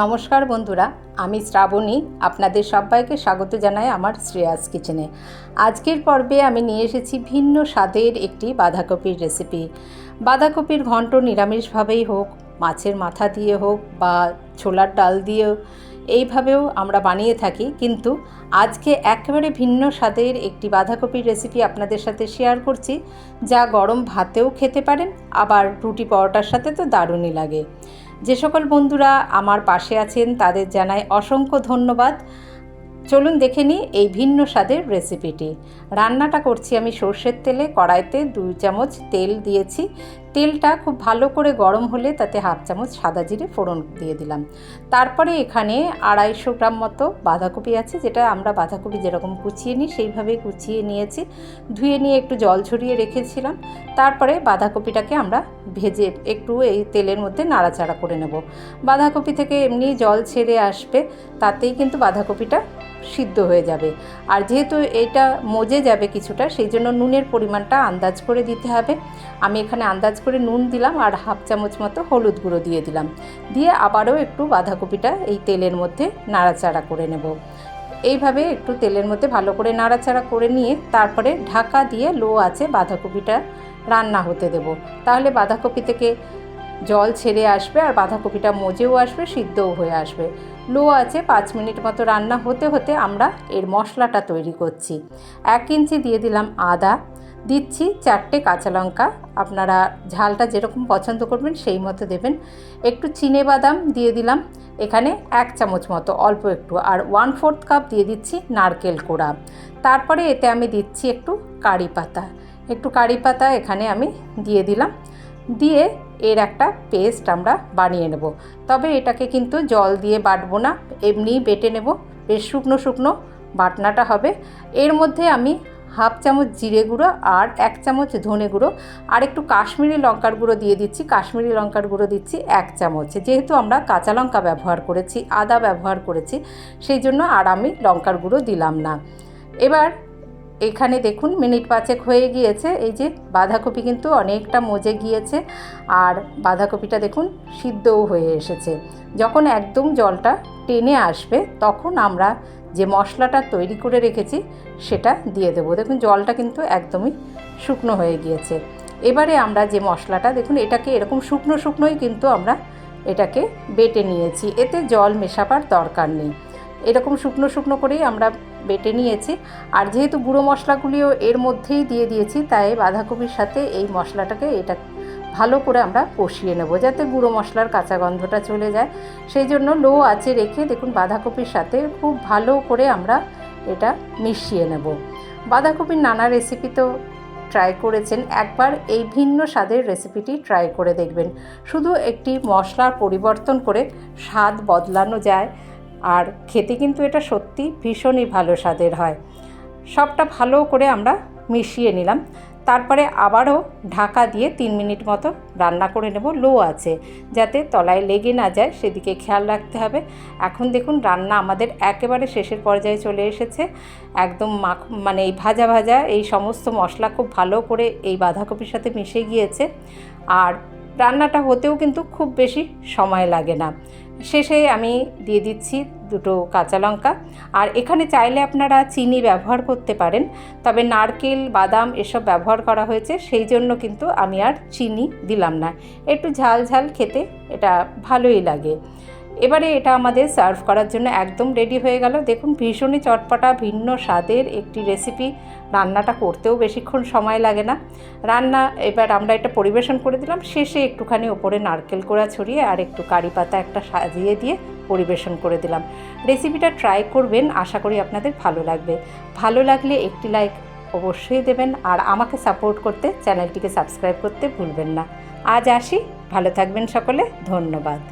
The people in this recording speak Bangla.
নমস্কার বন্ধুরা, আমি শ্রাবণী। আপনাদের সবাইকে স্বাগত জানাই আমার শ্রেয়াস কিচেনে। আজকের পর্বে আমি নিয়ে এসেছি ভিন্ন স্বাদের একটি বাঁধাকপির রেসিপি। বাঁধাকপির ঘন্ট নিরামিষভাবেই হোক, মাছের মাথা দিয়ে হোক বা ছোলার ডাল দিয়েও এইভাবেও আমরা বানিয়ে থাকি। কিন্তু আজকে একেবারে ভিন্ন স্বাদের একটি বাঁধাকপির রেসিপি আপনাদের সাথে শেয়ার করছি, যা গরম ভাতেও খেতে পারেন, আবার রুটি পরোটার সাথে তো দারুণই লাগে। যে সকল বন্ধুরা আমার পাশে আছেন, তাদের জানাই অসংখ্য ধন্যবাদ। চলুন দেখে নিই এই ভিন্ন স্বাদের রেসিপিটি রান্নাটা করছি আমি সর্ষের তেলে, কড়াইতে দুই চামচ তেল দিয়েছি। তেলটা খুব ভালো করে গরম হলে তাতে হাফ চামচ সাদা জিরে ফোড়ন দিয়ে দিলাম। তারপরে এখানে আড়াইশো গ্রাম মতো বাঁধাকপি আছে, যেটা আমরা বাঁধাকপি যেরকম কুচিয়ে নিই, সেইভাবেই কুচিয়ে নিয়েছি। ধুয়ে নিয়ে একটু জল ছড়িয়ে রেখেছিলাম। তারপরে বাঁধাকপিটাকে আমরা ভেজে একটু এই তেলের মধ্যে নাড়াচাড়া করে নেব। বাঁধাকপি থেকে এমনি জল ছেড়ে আসবে, তাতেই কিন্তু বাঁধাকপিটা সিদ্ধ হয়ে যাবে। আর যেহেতু এটা মজে যাবে কিছুটা, সেই জন্য নুনের পরিমাণটা আন্দাজ করে দিতে হবে। আমি এখানে আন্দাজ করে নুন দিলাম আর হাফ চামচ মতো হলুদ গুঁড়ো দিয়ে দিলাম। দিয়ে আবারও একটু বাঁধাকপিটা এই তেলের মধ্যে নাড়াচাড়া করে নেব। এইভাবে একটু তেলের মধ্যে ভালো করে নাড়াচাড়া করে নিয়ে তারপরে ঢাকা দিয়ে লো আছে বাঁধাকপিটা রান্না হতে দেব। তাহলে বাঁধাকপি থেকে জল ছেড়ে আসবে আর বাঁধাকপিটা মজেও আসবে, সিদ্ধও হয়ে আসবে। লো আছে পাঁচ মিনিট মতো রান্না হতে হতে আমরা এর মশলাটা তৈরি করছি। এক ইঞ্চি দিয়ে দিলাম আদা, দিচ্ছি চারটে কাঁচা লঙ্কা। আপনারা ঝালটা যেরকম পছন্দ করবেন সেই মতো দেবেন। একটু চিনে বাদাম দিয়ে দিলাম, এখানে এক চামচ মতো, অল্প একটু। আর ওয়ান ফোর্থ কাপ দিয়ে দিচ্ছি নারকেল কোড়া। তারপরে এতে আমি দিচ্ছি একটু কারি পাতা। একটু কারি পাতা এখানে আমি দিয়ে দিলাম। দিয়ে এর একটা পেস্ট আমরা বানিয়ে নেব। তবে এটাকে কিন্তু জল দিয়ে বাটবো না, এমনিই বেটে নেব। বেশ শুকনো শুকনো বাটনাটা হবে। এর মধ্যে আমি হাফ চামচ জিরে গুঁড়ো আর এক চামচ ধনে গুঁড়ো, আর একটু কাশ্মীরি লঙ্কার গুঁড়ো দিয়ে দিচ্ছি। কাশ্মীরি লঙ্কার গুঁড়ো দিচ্ছি এক চামচ। যেহেতু আমরা কাঁচা লঙ্কা ব্যবহার করেছি, আদা ব্যবহার করেছি, সেই জন্য আর আমি লঙ্কার গুঁড়ো দিলাম না। এবার এখানে দেখুন মিনিট পাঁচেক হয়ে গিয়েছে, এই যে বাঁধাকপি কিন্তু অনেকটা মজে গিয়েছে আর বাঁধাকপিটা দেখুন সিদ্ধও হয়ে এসেছে। যখন একদম জলটা টেনে আসবে তখন আমরা যে মশলাটা তৈরি করে রেখেছি সেটা দিয়ে দেবো। দেখুন জলটা কিন্তু একদমই শুকনো হয়ে গিয়েছে। এবারে আমরা যে মশলাটা, দেখুন এটাকে এরকম শুকনো শুকনোই কিন্তু আমরা এটাকে বেটে নিয়েছি। এতে জল মেশাবার দরকার নেই। এরকম শুকনো শুকনো করেই আমরা বেটে নিয়েছি। আর যেহেতু গুঁড়ো মশলাগুলিও এর মধ্যেই দিয়ে দিয়েছি, তাই বাঁধাকপির সাথে এই মশলাটাকে এটা ভালো করে আমরা কষিয়ে নেব যাতে গুঁড়ো মশলার কাঁচা গন্ধটা চলে যায়। সেই জন্য লো আঁচে রেখে দেখুন বাঁধাকপির সাথে খুব ভালো করে আমরা এটা মিশিয়ে নেব। বাঁধাকপির নানা রেসিপি তো ট্রাই করেছেন, একবার এই ভিন্ন স্বাদের রেসিপিটি ট্রাই করে দেখবেন। শুধু একটি মশলার পরিবর্তন করে স্বাদ বদলানো যায় আর খেতে কিন্তু এটা সত্যি ভীষণই ভালো স্বাদের হয়। সবটা ভালো করে আমরা মিশিয়ে নিলাম। তারপরে আবারও ঢাকা দিয়ে তিন মিনিট মতো রান্না করে নেব। লো আছে, যাতে তলায় লেগে না যায়, সেদিকে খেয়াল রাখতে হবে। এখন দেখুন, রান্না আমাদের একেবারে শেষের পর্যায়ে চলে এসেছে। একদম মাখ মানে এই ভাজা ভাজা, এই সমস্ত মশলা খুব ভালো করে এই বাঁধাকপির সাথে মিশে গিয়েছে। আর রান্নাটা হতেও কিন্তু খুব বেশি সময় লাগে না। শেষে আমি দিয়ে দিচ্ছি দুটো কাঁচা লঙ্কা। আর এখানে চাইলে আপনারা চিনি ব্যবহার করতে পারেন, তবে নারকেল, বাদাম এসব ব্যবহার করা হয়েছে, সেই জন্য কিন্তু আমি আর চিনি দিলাম না। একটু ঝাল ঝাল খেতে এটা ভালোই লাগে। এবারে এটা আমাদের সার্ভ করার জন্য একদম রেডি হয়ে গেল। দেখুন, ভীষণই চটপটা, ভিন্ন স্বাদের একটি রেসিপি রান্নাটা করতেও বেশিক্ষণ সময় লাগে না। রান্না, এবার আমরা এটা পরিবেশন করে দিলাম। শেষে একটুখানি ওপরে নারকেল কোড়া ছড়িয়ে আর একটু কারি পাতা একটা সাজিয়ে দিয়ে পরিবেশন করে দিলাম। রেসিপিটা ট্রাই করবেন, আশা করি আপনাদের ভালো লাগবে। ভালো লাগলে একটি লাইক অবশ্যই দেবেন আর আমাকে সাপোর্ট করতে চ্যানেলটিকে সাবস্ক্রাইব করতে ভুলবেন না। আজ আসি, ভালো থাকবেন সকলে, ধন্যবাদ।